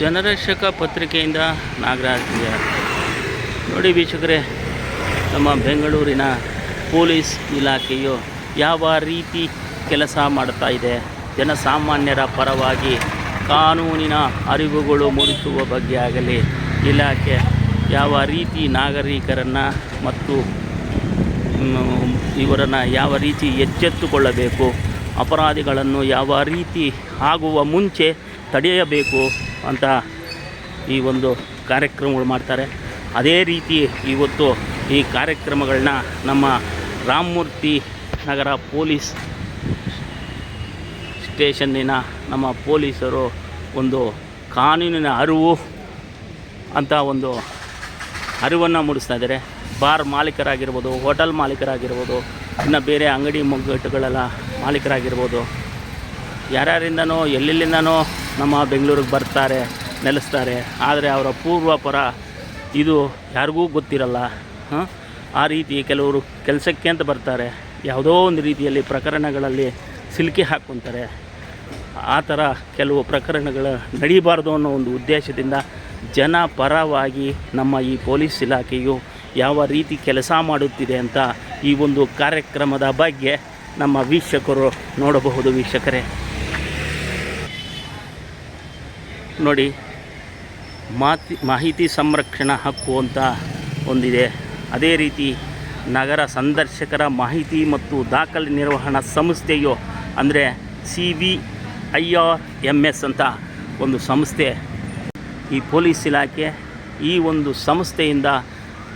ಜನರಕ್ಷಕ ಪತ್ರಿಕೆಯಿಂದ ನಾಗರಾಜ್ ನೋಡಿ ವೀಕ್ಷಕರೇ, ನಮ್ಮ ಬೆಂಗಳೂರಿನ ಪೊಲೀಸ್ ಇಲಾಖೆಯು ಯಾವ ರೀತಿ ಕೆಲಸ ಮಾಡ್ತಾ ಇದೆ. ಜನಸಾಮಾನ್ಯರ ಪರವಾಗಿ ಕಾನೂನಿನ ಅರಿವುಗಳು ಮೂಡಿಸುವ ಬಗ್ಗೆ ಆಗಲಿ, ಇಲಾಖೆ ಯಾವ ರೀತಿ ನಾಗರಿಕರನ್ನು ಮತ್ತು ಇವರನ್ನು ಯಾವ ರೀತಿ ಎಚ್ಚೆತ್ತುಕೊಳ್ಳಬೇಕು, ಅಪರಾಧಿಗಳನ್ನು ಯಾವ ರೀತಿ ಆಗುವ ಮುಂಚೆ ತಡೆಯಬೇಕು ಅಂತ ಈ ಒಂದು ಕಾರ್ಯಕ್ರಮಗಳು ಮಾಡ್ತಾರೆ. ಅದೇ ರೀತಿ ಇವತ್ತು ಈ ಕಾರ್ಯಕ್ರಮಗಳನ್ನ ನಮ್ಮ ರಾಮಮೂರ್ತಿ ನಗರ ಪೊಲೀಸ್ ಸ್ಟೇಷನ್ನಿನ ನಮ್ಮ ಪೊಲೀಸರು ಒಂದು ಕಾನೂನಿನ ಅರಿವು ಅಂತ ಒಂದು ಅರಿವನ್ನು ಮೂಡಿಸ್ತಾ ಇದ್ದಾರೆ. ಬಾರ್ ಮಾಲೀಕರಾಗಿರ್ಬೋದು, ಹೋಟೆಲ್ ಮಾಲೀಕರಾಗಿರ್ಬೋದು, ಇನ್ನು ಬೇರೆ ಅಂಗಡಿ ಮುಗ್ಗಟ್ಟುಗಳೆಲ್ಲ ಮಾಲೀಕರಾಗಿರ್ಬೋದು. ಯಾರ್ಯಾರಿಂದನೋ, ಎಲ್ಲೆಲ್ಲಿಂದನೋ ನಮ್ಮ ಬೆಂಗಳೂರಿಗೆ ಬರ್ತಾರೆ, ನೆಲೆಸ್ತಾರೆ. ಆದರೆ ಅವರ ಪೂರ್ವಪರ ಇದು ಯಾರಿಗೂ ಗೊತ್ತಿರಲ್ಲ. ಆ ರೀತಿ ಕೆಲವರು ಕೆಲಸಕ್ಕೆ ಅಂತ ಬರ್ತಾರೆ. ಯಾವುದೋ ಒಂದು ರೀತಿಯಲ್ಲಿ ಪ್ರಕರಣಗಳಲ್ಲಿ ಸಿಲುಕಿ ಹಾಕ್ಕೊತಾರೆ. ಆ ಥರ ಕೆಲವು ಪ್ರಕರಣಗಳು ನಡೀಬಾರ್ದು ಅನ್ನೋ ಒಂದು ಉದ್ದೇಶದಿಂದ ಜನ ಪರವಾಗಿ ನಮ್ಮ ಈ ಪೊಲೀಸ್ ಇಲಾಖೆಯು ಯಾವ ರೀತಿ ಕೆಲಸ ಮಾಡುತ್ತಿದೆ ಅಂತ ಈ ಒಂದು ಕಾರ್ಯಕ್ರಮದ ಬಗ್ಗೆ ನಮ್ಮ ವೀಕ್ಷಕರು ನೋಡಬಹುದು ವೀಕ್ಷಕರೇ. ನೋಡಿ, ಮಾತಿ, ಮಾಹಿತಿ ಸಂರಕ್ಷಣಾ ಹಕ್ಕು ಅಂತ ಒಂದಿದೆ. ಅದೇ ರೀತಿ ನಗರ ಸಂದರ್ಶಕರ ಮಾಹಿತಿ ಮತ್ತು ದಾಖಲೆ ನಿರ್ವಹಣಾ ಸಂಸ್ಥೆಯು ಅಂದರೆ C V I R M S ಅಂತ ಒಂದು ಸಂಸ್ಥೆ. ಈ ಪೊಲೀಸ್ ಇಲಾಖೆ ಈ ಒಂದು ಸಂಸ್ಥೆಯಿಂದ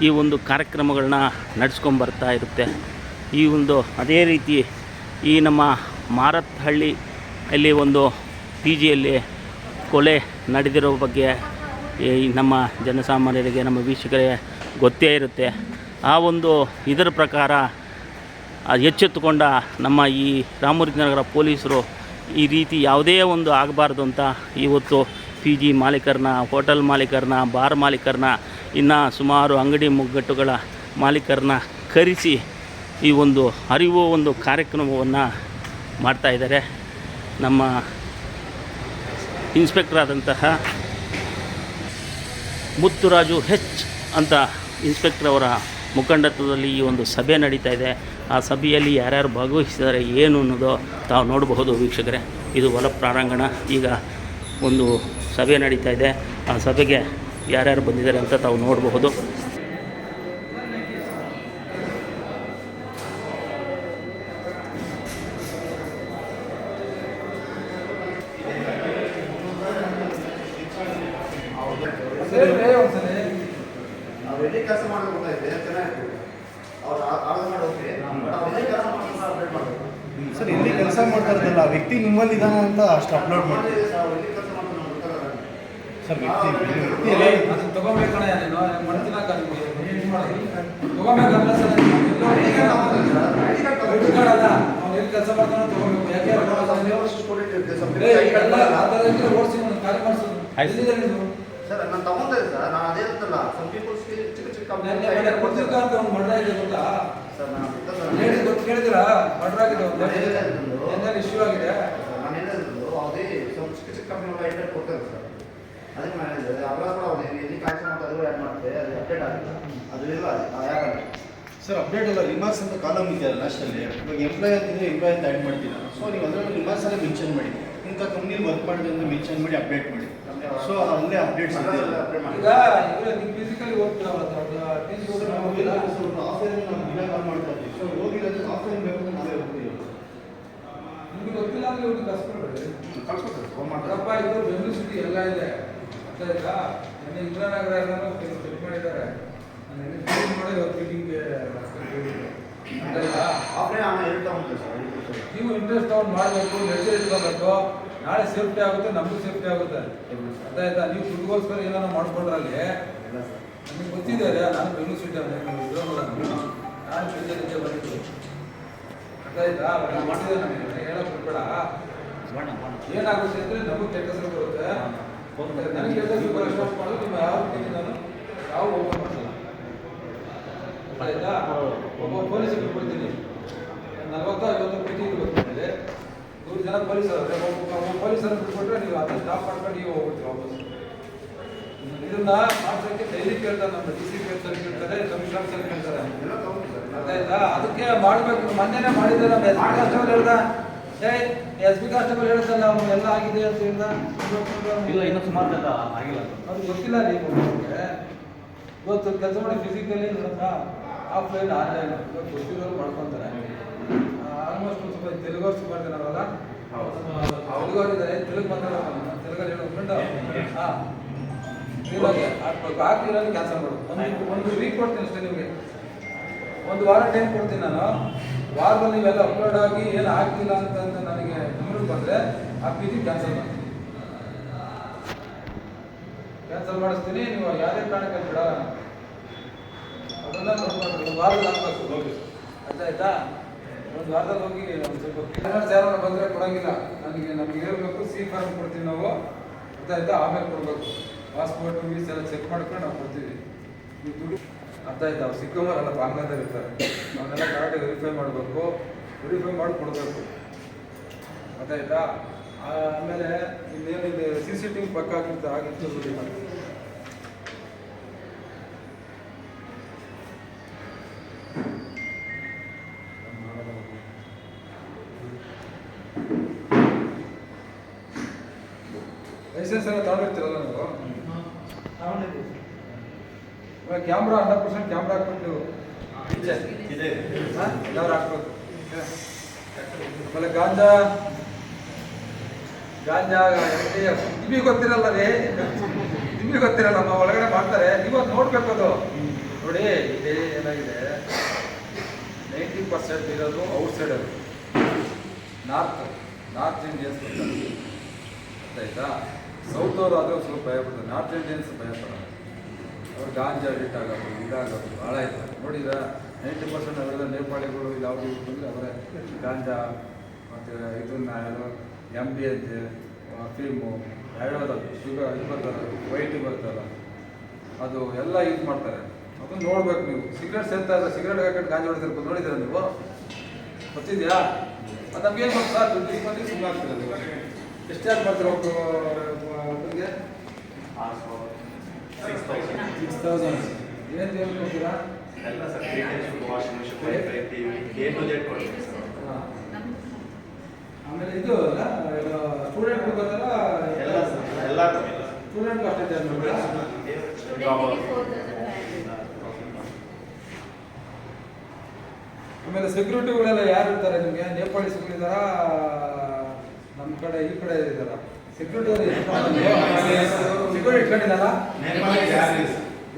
ಈ ಒಂದು ಕಾರ್ಯಕ್ರಮಗಳನ್ನ ನಡೆಸ್ಕೊಂಬರ್ತಾ ಇರುತ್ತೆ. ಈ ಒಂದು ಅದೇ ರೀತಿ ಈ ನಮ್ಮ ಮಾರತ್ಹಳ್ಳಿ ಅಲ್ಲಿ ಒಂದು ಪಿ ಜಿಯಲ್ಲಿ ಕೊಲೆ ನಡೆದಿರೋ ಬಗ್ಗೆ ಈ ನಮ್ಮ ಜನಸಾಮಾನ್ಯರಿಗೆ, ನಮ್ಮ ವೀಕ್ಷಕರಿಗೆ ಗೊತ್ತೇ ಇರುತ್ತೆ. ಆ ಒಂದು ಇದರ ಪ್ರಕಾರ ಎಚ್ಚೆತ್ತುಕೊಂಡ ನಮ್ಮ ಈ ರಾಮಮೂರ್ತಿ ನಗರ ಪೊಲೀಸರು ಈ ರೀತಿ ಯಾವುದೇ ಒಂದು ಆಗಬಾರ್ದು ಅಂತ ಇವತ್ತು ಪಿ ಜಿ ಮಾಲೀಕರನ್ನ, ಹೋಟೆಲ್ ಮಾಲೀಕರನ್ನ, ಬಾರ್ ಮಾಲೀಕರನ್ನ, ಇನ್ನು ಸುಮಾರು ಅಂಗಡಿ ಮುಗ್ಗಟ್ಟುಗಳ ಮಾಲೀಕರನ್ನ ಕರೆಸಿ ಈ ಒಂದು ಅರಿವು ಒಂದು ಕಾರ್ಯಕ್ರಮವನ್ನು ಮಾಡ್ತಾಯಿದ್ದಾರೆ ನಮ್ಮ ಇನ್ಸ್ಪೆಕ್ಟರ್ ಆದಂತಹ ಮುತ್ತುರಾಜು ಹೆಚ್ ಅಂತ ಇನ್ಸ್ಪೆಕ್ಟರ್ ಅವರ ಮುಖಂಡತ್ವದಲ್ಲಿ ಈ ಒಂದು ಸಭೆ ನಡೀತಾ ಇದೆ. ಆ ಸಭೆಯಲ್ಲಿ ಯಾರ್ಯಾರು ಭಾಗವಹಿಸಿದ್ದಾರೆ, ಏನು ಅನ್ನೋದು ತಾವು ನೋಡಬಹುದು ವೀಕ್ಷಕರೇ. ಇದು ಹೊಲ ಪ್ರಾರಂಗಣ ಈಗ ಒಂದು ಸಭೆ ನಡೀತಾ ಇದೆ. ಆ ಸಭೆಗೆ ಯಾರ್ಯಾರು ಬಂದಿದ್ದಾರೆ ಅಂತ ತಾವು ನೋಡಬಹುದು. ನಾವು ಎಲ್ಲಿ ಕೆಲಸ ಮಾಡೋದು ಗೊತ್ತಾಯ್ತು ಚೆನ್ನಾಗಿತ್ತು ಅವ್ರು ಆರ್ಡರ್ ಮಾಡಿ ಹೋಗ್ತೀವಿ ಬಟ್ ಅವ್ರು ಎಲ್ಲಿ ಕೆಲಸ ಮಾಡೋದು ಅಪ್ಡೇಟ್ ಮಾಡಬೇಕು. ಸರ್ ಎಲ್ಲಿ ಕೆಲಸ ಮಾಡ್ತಾ ವ್ಯಕ್ತಿ ನಿಮ್ಮಲ್ಲಿ ಇದಾನ ಅಂತ ಅಷ್ಟು ಅಪ್ಲೋಡ್ ಮಾಡಿ ಅವ್ರು ಸರ್ ವ್ಯಕ್ತಿ ವ್ಯಕ್ತಿ ಎಲ್ಲ ತಗೋಬೇಕಣ್ಣ ನೀನು ಮಾಡ್ತೀನ ತಗೋಬೇಕಲ್ಲ ಸರ್ ಕೆಲಸ ಮಾಡ್ತಾನೆ ತಗೋಬೇಕು. ಯಾಕೆ ಏ, ಸರ್ ಆ ಥರ ಇದ್ರೆ ಓಡಿಸಿ ಒಂದು ಕಾರ್ಯ ಮಾಡಿಸೋದು. ಎಲ್ಲಿದೆ ನೀನು ಸರ್ ನಾನು ತಗೊಂಡೆ ಸರ್. ನಾನು ಅದೇ ಅಂತಲ್ಲ ಸಮ್ ಪೀಪಲ್ಸ್ ಚಿಕ್ಕ ಚಿಕ್ಕ ಕೊಡ್ತಿರ್ಕ ಅಂತ ಅವ್ನು ಮರ್ಡರ್ ಆಗಿದೆ ಗೊತ್ತಾ? ಸರ್ ನಾನು ಹೇಳಿ ಗೊತ್ತು ಕೇಳಿದಿರಾ ಮರ್ಡರ್ ಆಗಿದೆ. ಏನಾದ್ರು ಇಶ್ಯೂ ಆಗಿದೆ? ನಾನು ಹೇಳಿದ್ರು ಅದೇ ಸ್ವಲ್ಪ ಚಿಕ್ಕ ಚಿಕ್ಕ ಕಂಪ್ನಿಗಳ ಐಟಮ್ ಕೊಡ್ತಾರೆ ಸರ್. ಅದಕ್ಕೆ ನಾನು ಹೇಳಿದೆ ಅಪರಾಧ ಕೂಡ ಅವ್ರು ಎಲ್ಲಿ ಕಾಯ್ಸ ಅಂತ ಅದು ಆ್ಯಡ್ ಮಾಡ್ತೆ ಅದು ಅಪ್ಡೇಟ್ ಆಗಿಲ್ಲ ಅದು ಇಲ್ಲ ಯಾಕಂದ್ರೆ. ಸರ್ ಅಪ್ಡೇಟ್ ಅಲ್ಲ ರಿಮಾರ್ಕ್ಸ್ ಅಂತ ಕಾಲಮ್ ಇದೆಯಲ್ಲ ಲಾಸ್ಟಲ್ಲಿ ಇವಾಗ ಎಂಪ್ಲಾಯ್ ಅಂತಿದ್ರೆ ಎಂಪ್ಲಾಯ್ ಅಂತ ಆ್ಯಡ್ ಮಾಡ್ತೀರಾ? ಸೊ ನೀವು ಅದರಲ್ಲಿ ರಿಮಾರ್ಕ್ಸ್ ಎಲ್ಲ ಮೆನ್ಷನ್ ಮಾಡಿ. ಇಂಥ ಕಂಪ್ನಿಲಿ ವರ್ಕ್ ಮಾಡಿದೆ ಅಂತ ಮೆನ್ಷನ್ ಮಾಡಿ ಅಪ್ಡೇಟ್ ಮಾಡಿ. ಸೊ ಅಲ್ಲೇ ಅಪ್ಡೇಟ್ಸ್ ಈಗ ಇವರು ನೀವು ಫಿಸಿಕಲಿ ಹೋಗ್ತೀರಲ್ಲ ಹೋಗಿಲ್ಲ ಆಫ್ಲೈನ್ ನಾವು ದಿನ ಕಾಲ್ ಮಾಡ್ತಾ ಇದ್ದೀವಿ ಸೊ ಹೋಗಿರೋದು ಆಫ್ಲೈನ್ ಬೇಕು ನಾವೇ ಹೋಗ್ತೀವಿ. ನಿಮ್ಗೆ ಗೊತ್ತಿಲ್ಲ ಅಂದ್ರೆ ಇವ್ರಿಗೆ ಕಸ್ಕೊಳ್ಬೇಡಿ ಕಳ್ಸ್ಕೊಡ್ತಾರೆ ಫೋನ್ ಮಾಡ್ತಾರೆ. ಅಪ್ಪ ಇದು ಬೆಂಗಳೂರು ಸಿಟಿ ಎಲ್ಲ ಇದೆ. ಅರ್ಥ ಆಯ್ತಾ? ನಿನ್ನೆ ಇಂದ್ರಾನಗರ ಎಲ್ಲನೂ ಚೆಕ್ ಮಾಡಿದ್ದಾರೆ. ನಾನು ಫೋನ್ ಮಾಡಿ ಇವತ್ತು ಮೀಟಿಂಗ್ಗೆ ಆಫ್ಲೈನ್ ಹೇಳ್ತಾ ಸರ್ ನೀವು ಇಂಟ್ರೆಸ್ಟ್ ತಗೊಂಡು ಮಾಡಬೇಕು ಇಟ್ಕೋಬೇಕು ನಾಳೆ ಸೇಫ್ಟಿ ಆಗುತ್ತೆ, ನಮಗೂ ಸೇಫ್ಟಿ ಆಗುತ್ತೆ. ಅರ್ಥ ಆಯ್ತಾ ನೀವು ದುಡ್ಡುಗೋಸ್ಕರ ಏನಾರ ಮಾಡ್ಕೊಂಡ್ರಲ್ಲಿ, ನಮಗೆ ಗೊತ್ತಿದೆ ಅಲ್ಲ ನಾನು ಬೆಂಗಳೂರು ಸಿಟಿ ನಾನು. ಬೆಂಗಳೂರು ನಿಜ ಬಂದಿದ್ದು. ಅರ್ಥ ಆಯ್ತಾ? ಮಾಡಿದೆ ನನಗೆ ಹೇಳೋಕೆ ಬಿಡ್ಬೇಡ. ಏನಾಗುತ್ತೆ ಅಂದ್ರೆ ನಮಗೂ ಕೆಟ್ಟ ಹೆಸರು ಬರುತ್ತೆ. ನನಗೆ ಕೆಟ್ಟ ಹೆಸರು ಬರೋ ಸ್ಟಾಪ್ ಮಾಡೋದು ನೀವು ಯಾವ ರೀತಿ ನಾನು ಯಾವ ಓಪನ್ ಮಾಡಲ್ಲ ಆಯ್ತಾ? ಒಬ್ಬ ಪೊಲೀಸ್ ಬಿಟ್ಬಿಡ್ತೀನಿ. ನಲ್ವತ್ತು ಐವತ್ತು ಮೀಟಿಂಗ್ ಬರ್ತಿದ್ದೆ ನೂರು ಜನ ಪೊಲೀಸರು ಪೊಲೀಸರು ಬಿಟ್ಬಿಟ್ರೆ ನೀವು ಅದನ್ನ ಸ್ಟಾಪ್ ಮಾಡ್ಕೊಂಡು ನೀವು ಹೋಗ್ಬಿಡ್ತೀವಿ ವಾಪಸ್. ಇದನ್ನ ಮಾಡ್ಸೋಕ್ಕೆ ಡೈಲಿ ಕೇಳ್ತಾರೆ ನಮ್ಮ ಡಿ ಸಿ ಕೇಳ್ತಾರೆ ಕೇಳ್ತಾರೆ ಕಮಿಷನರ್ ಸರ್ ಕೇಳ್ತಾರೆ ಸರ್ ಅದಕ್ಕೆ ಮಾಡ್ಬೇಕು. ಮೊನ್ನೆನೇ ಮಾಡಿದ್ದೆ ನಮ್ಮ ಎಸ್ ಬಿ ಕಾನ್ಸ್ಟೇಬಲ್ ಹೇಳ್ದ. ಏ ಎಸ್ ಬಿ ಕಾನ್ಸ್ಟೇಬಲ್ ಹೇಳ್ತಾರೆ ಅವ್ನು ಎಲ್ಲ ಆಗಿದೆ ಅಂತ ಹೇಳ್ದ. ಇಲ್ಲ ಇನ್ನೂ ಸುಮಾರು ಜನ ಆಗಿಲ್ಲ. ಅದು ಗೊತ್ತಿಲ್ಲ ನೀವು. ಇವತ್ತು ಕೆಲಸ ಮಾಡಿ ಫಿಸಿಕಲಿ ಆಫ್ಲೈನ್ ಆನ್ಲೈನ್ ಗೊತ್ತಿರೋರು ಮಾಡ್ಕೊತಾರೆ. ಆಲ್ಮೋಸ್ಟ್ ಸ್ವಲ್ಪ ತೆಲುಗು ಸುಮಾರು ಜನ ಅವರಲ್ಲ? ತೆಲುಗು ಇದ್ದಾರೆ ತೆಲುಗು ಮಾತಾಡೋಣ ತೆಲುಗಲ್ಲಿ ಹೇಳೋ ಫ್ರೆಂಡ್ ಹಾಂ. ಇವಾಗ ಹಾಕಿರೋದು ಕ್ಯಾನ್ಸಲ್ ಮಾಡು. ಒಂದು ಒಂದು ವೀಕ್ ಕೊಡ್ತೀನಿ ಅಷ್ಟೇ ನಿಮಗೆ. ಒಂದು ವಾರ ಟೈಮ್ ಕೊಡ್ತೀನಿ ನಾನು. ವಾರದಲ್ಲಿ ನೀವೆಲ್ಲ ಅಪ್ಲೋಡ್ ಆಗಿ ಏನು ಆಗ್ತಿಲ್ಲ ಅಂತ ಅಂತ ನನಗೆ ನಂಬರ್ ಬಂದರೆ ಆ ಪಿ ಜಿ ಕ್ಯಾನ್ಸಲ್ ಮಾಡ್ತೀನಿ ಕ್ಯಾನ್ಸಲ್ ಮಾಡಿಸ್ತೀನಿ ನೀವು ಯಾವುದೇ ಕಾರಣಕ್ಕೆ ಬಿಡಲ್ಲ ನಾನು. ಅದನ್ನ ನೋಡ್ಕೊಂಡು ವಾರದಲ್ಲಿ ಹಾಕ್ಬೇಕು ಅರ್ಥ ಆಯ್ತಾ? ಒಂದು ವಾರದಲ್ಲಿ ಹೋಗಿ ಒಂದು ಸ್ವಲ್ಪ ಕ್ಯಾನ್ಸಲ್ ಯಾರು ಬಂದರೆ ಕೊಡೋಂಗಿಲ್ಲ. ನನಗೆ ನಮ್ಗೆ ಹೇಳ್ಬೇಕು ಸಿ ಫಾರ್ಮ್ ಕೊಡ್ತೀವಿ ನಾವು. ಗೊತ್ತಾಯ್ತಾ ಆಮೇಲೆ ಕೊಡಬೇಕು. ಪಾಸ್ಪೋರ್ಟ್ ವೀಸ್ ಎಲ್ಲ ಚೆಕ್ ಮಾಡ್ಕೊಂಡು ನಾವು ಕೊಡ್ತೀವಿ. ನೀವು ದುಡ್ಡು ಅರ್ಥ ಆಯ್ತಾ? ಅವ್ರು ಸಿಕ್ಕಮರಲ್ಲ ಬಾಂಗ್ಲಾದಲ್ಲಿ ಇರ್ತಾರೆ. ಅವನ್ನೆಲ್ಲ ಕರೆಕ್ಟಾಗಿ ವೆರಿಫೈ ಮಾಡಬೇಕು. ವೆರಿಫೈ ಮಾಡಿ ಕೊಡಬೇಕು. ಗೊತ್ತಾಯ್ತಾ ಆಮೇಲೆ ಇನ್ನೇನಿದೆ? ಸಿ ಸಿ ಟಿ ವಿ ಪಕ್ಕ ಆಗಿತ್ತು ಆಗಿತ್ತು ಲೈಸೆನ್ಸ್ ಎಲ್ಲ ತಗೊಂಡಿರ್ತೀರಲ್ಲ ನೀವು? ಕ್ಯಾಮ್ರಾ ಹಂಡ್ರೆಡ್ ಪರ್ಸೆಂಟ್ ಕ್ಯಾಮ್ರಾ ಹಾಕ್ಬಿಟ್ಟು? ಎಲ್ಲರೂ ಹಾಕ್ಬೇಕು ಆಮೇಲೆ ಗಾಂಜಾ. ಗಾಂಜಾ ನಿಮಗೆ ಗೊತ್ತಿರಲ್ಲ ರೀ ನಿಮಗೆ ಗೊತ್ತಿರಲ್ಲ ನಮ್ಮ ಒಳಗಡೆ ಮಾಡ್ತಾರೆ. ನೀವು ನೋಡ್ಬೇಕು ಅದು. ನೋಡಿ ಇದೇ ಏನಾಗಿದೆ? ನೈಂಟಿ ಪರ್ಸೆಂಟ್ ಇರೋದು ಔಟ್ ಸೈಡ್ ಅದು ನಾರ್ತ್ ನಾರ್ತ್ ಇಂಡಿಯನ್ಸ್ ಆಯ್ತಾ? ಸೌತ್ ಅವರು ಆದರೆ ಸ್ವಲ್ಪ ಭಯ ಪಡ್ತಾರೆ. ನಾರ್ತ್ ಇಂಡಿಯನ್ಸ್ ಭಯ ಅವ್ರು ಗಾಂಜಾ ಅಡಿಕ್ಟ್ ಆಗೋದು ಇದಾಗೋದು ಭಾಳ ಇದೆ ನೋಡಿದ್ರ ನೈಂಟಿ ಪರ್ಸೆಂಟ್ ಅವರೆಲ್ಲ ನೇಪಾಳಿಗಳು, ಯಾವುದು ಬಂದರೆ ಅವರೇ ಗಾಂಜಾ, ಮತ್ತು ಇದನ್ನ ಯಾರು ಎಂ ಬಿ ಎಚ್ ಫಿಲ್ಮು ಯಾವ್ಯಾವ್ದು ಶುಗರ್ ಇದು ಬರ್ತಲ್ಲ ವೈಟ್ ಬರ್ತಲ್ಲ ಅದು ಎಲ್ಲ ಯೂಸ್ ಮಾಡ್ತಾರೆ. ಅದನ್ನು ನೋಡ್ಬೇಕು ನೀವು. ಸಿಗರೇಟ್ ಸೇರ್ತಾ ಇದ್ರೆ ಸಿಗರೇಟ್ ಹಾಕೊಂಡು ಗಾಂಜಾ ಹೊಡಿತಿರ್ಬೋದು ನೋಡಿದ್ರೆ ನೀವು? ಗೊತ್ತಿದೆಯಾ? ಅದು ನಮ್ಗೇನು ಗೊತ್ತಾ? ದುಡ್ಡು ಬಂದು ಸುಮ್ಮನೆ ಆಗ್ತದೆ ಅದು. ಎಷ್ಟು ಯಾರು ಮಾಡ್ತಾರೆ ಒಬ್ಬ ಸಿಕ್ಸ್ ತೌಸಂಡ್ ಎಲ್ಲ ಸರ್ ಎ ಟು ಆಮೇಲೆ ಇದು ಅಲ್ಲ ಸ್ಟೂಡೆಂಟ್ ಎಲ್ಲ ಸರ್ ಎಲ್ಲ ಸ್ಟೂಡೆಂಟ್ ಆಮೇಲೆ ಸೆಕ್ಯೂರಿಟಿಗಳೆಲ್ಲ ಯಾರು ಇರ್ತಾರೆ ನಿಮಗೆ? ನೇಪಾಳಿ ನೇಪಾಳಿಸ್ಗಳಿದಾರ ನಮ್ಮ ಕಡೆ ಈ ಕಡೆ ಇದ್ದಾರ ಸೆಕ್ಯೂರಿಟಿ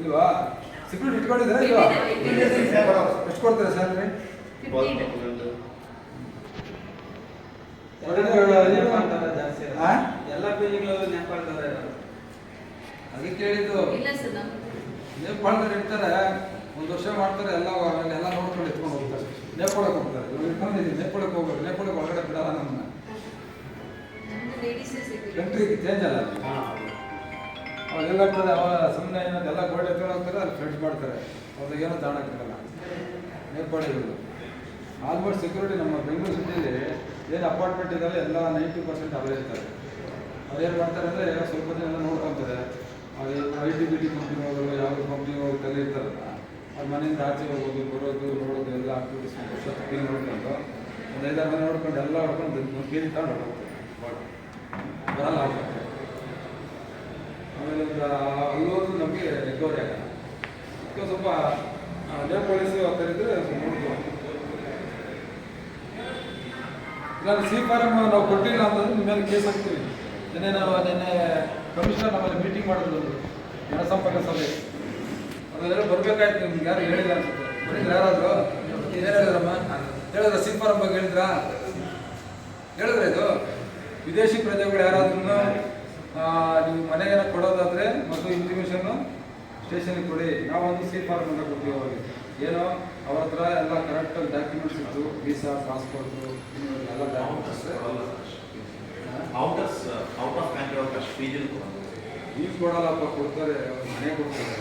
ಇಲ್ವಾ? ಸೆಕ್ಯೂರಿಟಿ ಇಲ್ವಾ? ಎಷ್ಟು ಕೊಡ್ತೀರಾ ಸ್ಯಾಲ್ರಿ? ಎಲ್ಲ ಪೇಜ್ಗಳು ನೇಪಾಳದವರೇ ಅದಕ್ಕೆ ಕೇಳಿದ್ದು ಇರ್ತಾರೆ. ಒಂದು ವರ್ಷ ಮಾಡ್ತಾರೆ ಎಲ್ಲ ಎಲ್ಲ ನೋಡ್ಕೊಂಡು ಎತ್ಕೊಂಡು ಹೋಗ್ತಾರೆ. ನೇಪಾಳಕ್ಕೆ ಹೋಗ್ತಾರೆ. ಇವಾಗ ಇಟ್ಕೊಂಡಿದ್ದೀವಿ. ನೇಪಾಳಕ್ಕೆ ಹೋಗ್ಬೇಕು. ನೇಪಾಳಕ್ಕೆ ಒಳಗಡೆ ಬಿಡಲ್ಲ ನಮ್ಮನ್ನ. ಕಂಟ್ರಿ ಚೇಂಜ್ ಅಲ್ಲ ಅವಾಗೆಲ್ಲ ಅವಾಗ ಏನಾಗ್ತದೆ ಅವ ಸುಮ್ಮನೆ ಏನಂತ ಎಲ್ಲ ಗೋಡೆ ಎತ್ಕೊಂಡು ಹೋಗ್ತಾರೆ ಅಲ್ಲಿ ಫ್ರೆಂಡ್ಸ್ ಮಾಡ್ತಾರೆ. ಅವ್ರಿಗೆ ಏನೋ ತಾಣಕ್ಕಾಗಲ್ಲ ನೇಪಾಳಿಗಳು ಆಲ್ಮೋಸ್ಟ್ ಸೆಕ್ಯೂರಿಟಿ ನಮ್ಮ ಬೆಂಗಳೂರು ಸಿಟಿಯಲ್ಲಿ ಏನು ಅಪಾರ್ಟ್ಮೆಂಟ್ ಇದ್ದಾವೆ ಎಲ್ಲ ನೈಂಟಿ ಪರ್ಸೆಂಟ್ ಅವರೇ ಇರ್ತಾರೆ. ಅವ್ರು ಏನು ಮಾಡ್ತಾರೆ ಅಂದರೆ ಸ್ವಲ್ಪ ದಿನ ಎಲ್ಲ ನೋಡ್ಕೊತಾರೆ. I T B T company ಹೋಗೋದು ಯಾವ ಕಂಪ್ನಿ ತಲೆ ಇರ್ತಾರಲ್ಲ ಅವ್ರ ಮನೆಯಿಂದ ಆಚೆ ಹೋಗೋದು ಬರೋದು ನೋಡೋದು ಎಲ್ಲ ಆಕ್ಟಿವಿಟೀಸ್ ಸ್ವಲ್ಪ ಕ್ಲೀನ್ ನೋಡ್ಕೊಂಡು ಒಂದು ಐದಾರು ಮನೆ ನೋಡ್ಕೊಂಡು ಎಲ್ಲ ನೋಡ್ಕೊಂಡು ಒಂದು ಕೆ ತಗೊಂಡು ಹೊರಟೋಗ್ತಾರೆ. ಬರಲ್ಲ. ಆಮೇಲೆ ಒಂದು ನಮಗೆ ರಿಕವರಿ ಆಗಲ್ಲ ಅದಕ್ಕೆ ಸ್ವಲ್ಪ ಅದೇ ಪೊಲೀಸ್ ಕರೆದ್ರೆ ನೋಡ್ಬೋದು ಇಲ್ಲ ಸಿ ಫಾರಮ್ ನಾವು ಕೊಟ್ಟಿಲ್ಲ ಅಂತಂದ್ರೆ ನಿಮ್ಮ ಮೇಲೆ ಕೇಸ್ ಹಾಕ್ತೀವಿ ನಿನ್ನೆ ನಾವು ನಿನ್ನೆ ಕಮಿಷನರ್ ನಮ್ಮಲ್ಲಿ ಮೀಟಿಂಗ್ ಮಾಡಿದ್ರು ಜನಸಂಪರ್ಕ ಸಭೆ ಅದೆಲ್ಲ ಬರ್ಬೇಕಾಯ್ತು ನಿಮ್ಗೆ ಯಾರು ಹೇಳಿಲ್ಲ ಅನ್ಸುತ್ತೆ? ಬರೀ ಯಾರಾದ್ರು? ಹೇಳಿದ್ರಮ್ಮ ಹೇಳಿದ್ರ ಸಿ ಹೇಳಿದ್ರಾ? ಹೇಳಿದ್ರೆ ಇದು? ವಿದೇಶಿ ಪ್ರಜೆಗಳು ಯಾರಾದ್ರೂ ನೀವು ಮನೆಯನ್ನು ಕೊಡೋದಾದರೆ ಮತ್ತು ಇಂಟಿಮೇಷನ್ನು ಸ್ಟೇಷನ್ಗೆ ಕೊಡಿ. ನಾವೊಂದು ಸಿ ಫಾರ್ಮ್ ಅಂತ ಕೊಡ್ತೀವಿ ಅವರಿಗೆ. ಏನೋ ಅವ್ರ ಹತ್ರ ಎಲ್ಲ ಕರೆಕ್ಟಾಗಿ ಡಾಕ್ಯುಮೆಂಟ್ಸ್ ಇತ್ತು ವೀಸಾ ಪಾಸ್ಪೋರ್ಟು ಎಲ್ಲ documents others out of country ಅಷ್ಟು ಈಗ ಕೊಡಲ್ಲಪ್ಪ ಕೊಡ್ತಾರೆ ಅವ್ರ ಮನೆ ಕೊಡ್ತಾರೆ.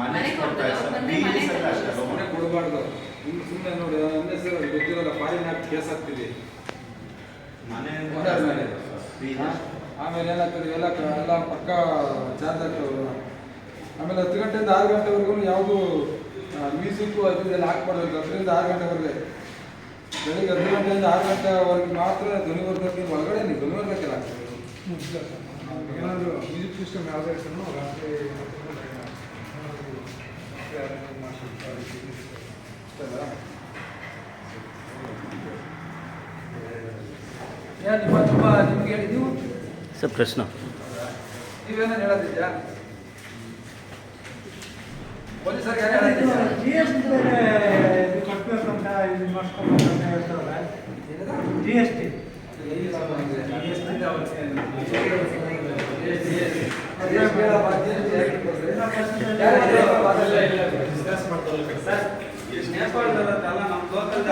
ಮನೆ ಮನೆ ಕೊಡಬಾರ್ದು. ಸುಮ್ಮನೆ ನೋಡಿ ಗೊತ್ತಿರಲ್ಲ ಫಾರಿನ್ ಹಾಕಿ ಕೇಸ್ ಹಾಕ್ತೀವಿ ಮನೆ ಆಮೇಲೆ ಏನಾಗ್ತದೆ ಎಲ್ಲ ಎಲ್ಲ ಪಕ್ಕ ಚಾರ್ಜ್ ಆಮೇಲೆ ಹತ್ತು ಗಂಟೆಯಿಂದ ಆರು ಗಂಟೆವರೆಗೂ ಯಾವುದು ಮ್ಯೂಸಿಕ್ಕು ಅದು ಇದೆಲ್ಲ ಹಾಕ್ಬಾರ್ದು ಹತ್ತರಿಂದ ಆರು ಗಂಟೆವರೆಗೆ. ಬೆಳಿಗ್ಗೆ ಹತ್ತು ಗಂಟೆಯಿಂದ ಆರು ಗಂಟೆವರೆಗೆ ಮಾತ್ರ ಧ್ವನಿವರ್ಧಕ ನೀವು ಒಳಗಡೆ ನೀವು ಧ್ವನಿವರ್ಧಕ್ಕೆಲ್ಲ ಏನಾದರೂ ಮ್ಯೂಸಿಕ್ ಸಿಸ್ಟಮ್ ಯಾವುದೇ ಇರ್ತನೋ ರಾತ್ರಿ ನಿಮ್ಮ ತುಂಬ ನಿಮ್ಗೆ ಹೇಳಿ ನೀವು ಸರ್ ಪ್ರಶ್ನೆ ನೀವೇನೋ ಹೇಳೋದಿದ್ಯಾ ಪೊಲೀಸರಿಗೆ ಏನು ಹೇಳೋದಿದ್ಯಾ ಜಿ ಎಸ್ ಟಿ ಇದು ಕಟ್ಟಬೇಕಂತ ಇದು ಮಾಡಿಸ್ಕೊಬೇಕಂತ ಹೇಳ್ತಾರಲ್ಲ ಜಿ ಎಸ್ ಟಿ ನೇಪಾಳದಲ್ಲ ನಮ್ಮ ಲೋಕಲ್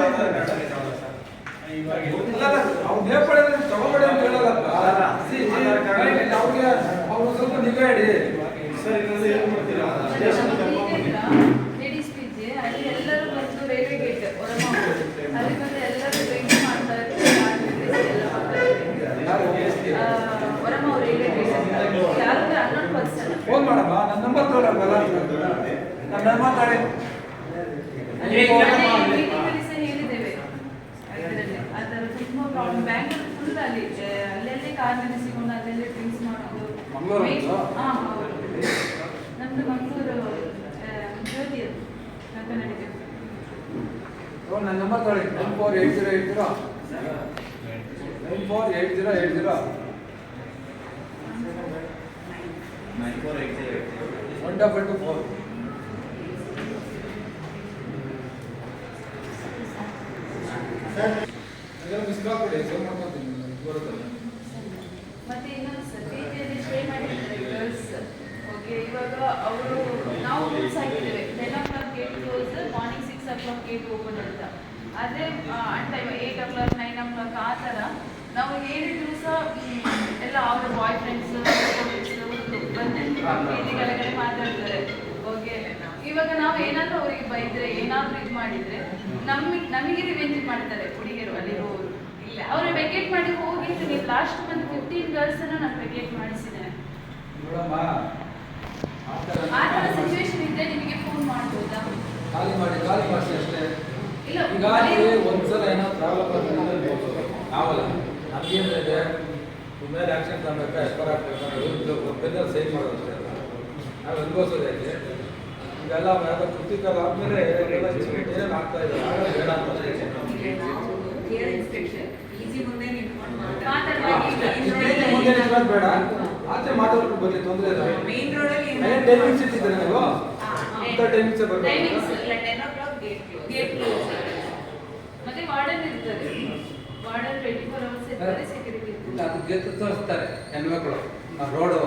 ಆಧಾರ್ ಕಾರ್ಡ್ ಆಗಿದಾವಲ್ಲ ಸರ್ ಅವ್ರು ನೇಪಾಳ ತಗೋಬೇಡಿ ಅಂತ ಹೇಳಲ್ಲಪ್ಪ ಅವ್ರಿಗೆ ಅವ್ರು ಸ್ವಲ್ಪ ನಿಗಾ ಇಡಿ ಸರ್ ಇನ್ನೊಂದು ಏನು ಮಾಡ್ತೀರಾ ಲೇಡೀಸ್ ಪೀಜೆ ಅಲ್ಲಿ ಎಲ್ಲರೂ ಬಂದು ರೈಲ್ವೆ ಗೇಟ್ ಅಲ್ಲಿ ಬಂದು ಎಲ್ಲರೂ ಮಾಡ್ತಾರೆ ರೈಲ್ವೆ ಗೇಟ್ ಯಾರು ಹನ್ನೊಂದು ಫೋನ್ ಮಾಡಮ್ಮ ನನ್ನ ನಂಬರ್ ತಗೊಳಲ್ಲ ನನ್ನ ಮಾತಾಡಿ ಮೀಟಿಂಗಲ್ಲಿ ಸಹ ಹೇಳಿದ್ದೇವೆ ಅದರಲ್ಲಿ ಅದರ ತುಂಬ ಪ್ರಾಬ್ಲಮ್ ಬ್ಯಾಂಗ್ಳೂರ್ ಫುಲ್ ಅಲ್ಲಿ ಆ, ಅಲ್ಲಲ್ಲೇ ಕಾರ್ ನಿಲ್ಲಿಸಿಕೊಂಡು ಅಲ್ಲಲ್ಲೇ ಡ್ರಿಂಕ್ಸ್ ಮಾಡೋದು ಹಾಂ. ನಮ್ದು ಮಂಗಳೂರು ಜ್ಯೋತಿ ಅದು ಕನ್ನಡಿಗ. ನನ್ನ ನಂಬರ್ ತಗೊಳ್ಳಿ. Nine four eight zero eight zero nine four eight zero eight zero nine four eight zero eight zero one double two four miss call ಕೊಡಿ ಸೇವ್ ಮಾಡ್ಕೊತೀನಿ ಬರುತ್ತಲ್ಲ ಮತ್ತೆ ಇನ್ನೊಂದು ಸರ್ ಪೀಜಿಯಲ್ಲಿ ಸ್ಟೇ ಮಾಡಿದ್ದಾರೆ ಗರ್ಲ್ಸ್ ಓಕೆ ಇವಾಗ ಅವರು ನಾವು ರೂಲ್ಸ್ ಹಾಕಿದ್ದೇವೆ ten o'clock gate close morning six o'clock gate open ಅಂತ ಆದರೆ on time eight o'clock nine o'clock ಆ ಥರ ನಾವು ಹೇಳಿದ್ರು ಸಹ ಎಲ್ಲ ಅವರ ಬಾಯ್ ಫ್ರೆಂಡ್ಸ್ ಬಂದು ಪೀಜಿ ಕೆಳಗಡೆ ಮಾತಾಡ್ತಾರೆ. ಓಕೆ ಇವಾಗ ನಾವು ಏನಾದರೂ ಅವರಿಗೆ ಬೈದ್ರೆ ಏನಾದರೂ ಇದು ಮಾಡಿದ್ರೆ ನಮಗೆ ನಮಗೆ ರಿವೆಂಜ್ ಮಾಡ್ತಾರೆ ಹುಡುಗಿಯರು ಅಲ್ಲಿರೋರು ಇಲ್ಲ ಅವರು ವೆಕೇಟ್ ಮಾಡಿ ಹೋಗಿ ನೀವು ಲಾಸ್ಟ್ ಮಂತ್ ಫಿಫ್ಟೀನ್ ಗರ್ಲ್ಸ್ ಅನ್ನು ನಾನು ವೆಕೇಟ್ ಮಾಡಿಸಿದ್ದೇನೆ ಆ ಥರ ಸಿಚುವೇಶನ್ ಇದ್ದರೆ ನಿಮಗೆ ಫೋನ್ ಮಾಡ್ಬೋದಾ? ಖಾಲಿ ಮಾಡಿ ಖಾಲಿ ಮಾಡಿಸಿ ಅಷ್ಟೇ. ಈಗಾಗಲೇ ಈಗ ಒಂದ್ಸಲ ಏನೋ ಪ್ರಾಬ್ಲಮ್ ಆಗಲ್ಲ ನಮ್ಗೇನಿದೆ ಮೇಲೆ ಆಕ್ಷನ್ ತಗೋಬೇಕಾ ಎಕ್ಸ್ಪರ್ ಆಗ್ಬೇಕು ಬೆನ್ನಲ್ಲಿ ಸೈನ್ ಮಾಡೋದು ಅಷ್ಟೇ. ನಾವು ಅನುಭವಿಸೋದು ಹೇಗೆ ಈಗೆಲ್ಲ ಯಾವ್ದು ಕೃತಿಕರ ಆದ್ಮೇಲೆ ಏನೇನು ಆಗ್ತಾ ಇದೆ? ಬೇಡ ಅಂತ ಬೇಡ ಆಚೆ ಮಾತಾಡ್ಕೊಂಡು ಬರ್ಲಿ ತೊಂದರೆ ಇಲ್ಲ. ಟೈಮಿಂಗ್ಸ್ ಇಟ್ಟಿದ್ದೀರಾ ನೀವು? ಅಂತ ಟೈಮಿಂಗ್ಸೇ ಬರಬೇಕು ಟೈಮಿಂಗ್ಸ್ ಇಲ್ಲ ten o'clock gate gate close ಮತ್ತೆ ವಾರ್ಡನ್ ಇರ್ತಾರೆ ವಾರ್ಡನ್ ಟ್ವೆಂಟಿ ಫೋರ್ ಅವರ್ಸ್ ಇರ್ತಾರೆ ಸೆಕ್ಯೂರಿಟಿ ಇಲ್ಲ ಅದು ಗೆದ್ದು ತೋರಿಸ್ತಾರೆ ಹೆಣ್ಮಕ್ಳು. ಆ ರೋಡು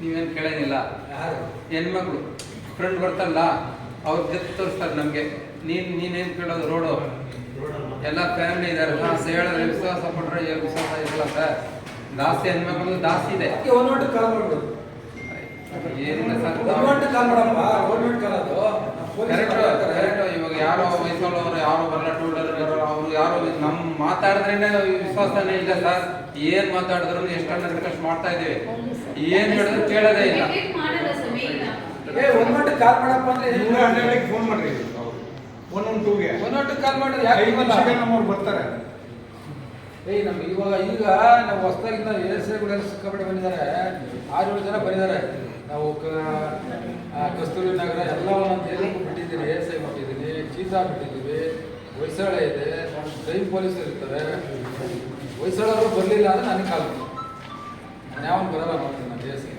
ನೀವೇನು ಕೇಳಂಗಿಲ್ಲ ಯಾರು? ಹೆಣ್ಮಕ್ಳು. ಫ್ರೆಂಡ್ ಬರ್ತಾರಲ್ಲ ಅವ್ರು ಗೆದ್ದು ತೋರಿಸ್ತಾರೆ ನಮಗೆ. ನೀನು ನೀನೇನು ಕೇಳೋದು ರೋಡು ಎಲ್ಲ ಫ್ಯಾಮಿಲಿ ಇದ್ದಾರೆ ಅಂತ ಹೇಳಿದ್ರೆ ವಿಶ್ವಾಸ ಏನು ವಿಶ್ವಾಸ ಇಲ್ಲ ಸರ್. ಜಾಸ್ತಿ ಹೆಣ್ಮಕ್ಳು ದಾಸ್ತಿ ಇದೆ. ಏನಿಲ್ಲ ಸರ್. ಕಾಲ್ ಮಾಡಪ್ಪ ಗೌರ್ಮೆಂಟ್ ಕಾಲ್ ಅದು. ಇವಾಗ ಯಾರೋ ವಯಸ್ಸಲ್ಲವರು ಯಾರು ಬರಲ್ಲ ಟೂ ವೀಲರ್ ಬರಲ್ಲ ಅವರು ಯಾರು ನಮ್ಮ ಮಾತಾಡಿದ್ರೇನೆ ವಿಶ್ವಾಸನೇ ಇಲ್ಲ ಸರ್. ಏನ್ ಮಾತಾಡಿದ್ರು ಎಷ್ಟನ್ನ ರಿಕ್ವೆಸ್ಟ್ ಮಾಡ್ತಾ ಇದೀವಿ ಏನ್ ಹೇಳಿದ್ರು ಕೇಳೋದೇ ಇಲ್ಲ. ಏ ಒಂದು ಕಾಲ್ ಮಾಡಪ್ಪ ಅಂದ್ರೆ ನೂರ ಹನ್ನೆರಡಕ್ಕೆ ಫೋನ್ ಮಾಡ್ರಿ. ಒನ್ ಒನ್ ಟೂಗೆ ಒಂದು ಗಂಟೆ ಕಾಲ್ ಮಾಡಿದ್ರೆ ಯಾಕೆ ನಮ್ಮವ್ರು ಬರ್ತಾರೆ. ಏಯ್ ನಮ್ಗೆ ಇವಾಗ ಈಗ ನಾವು ಹೊಸದಾಗಿಂದ ಎಸ್ ಐಗಳೆಲ್ಲ ಸಿಕ್ಕಾಪಟ್ಟೆ ಬಂದಿದ್ದಾರೆ. ಆರು ಏಳು ಜನ ಬಂದಿದ್ದಾರೆ. ನಾವು ಕಸ್ತೂರಿ ನಗರ ಎಲ್ಲ ಒಂದೊಂದು ಬಿಟ್ಟಿದ್ದೀವಿ ಬಿಟ್ಟಿದ್ದೀನಿ ಎಸ್ ಐ ಬಿಟ್ಟಿದ್ದೀನಿ ಚೀತಾ ಬಿಟ್ಟಿದ್ದೀವಿ ಹೊಯ್ಸಳ ಇದೆ ಕ್ರೈಮ್ ಪೊಲೀಸರು ಇರ್ತಾರೆ. ಹೊಯ್ಸಳವರು ಬರಲಿಲ್ಲ ಅಂದರೆ ನನಗೆ ಕಾಲ್ ನಾನು ಯಾವ ಬರಲ್ಲ ಮಾಡ್ತೀನಿ ನಾನು ಎಸ್ ಐ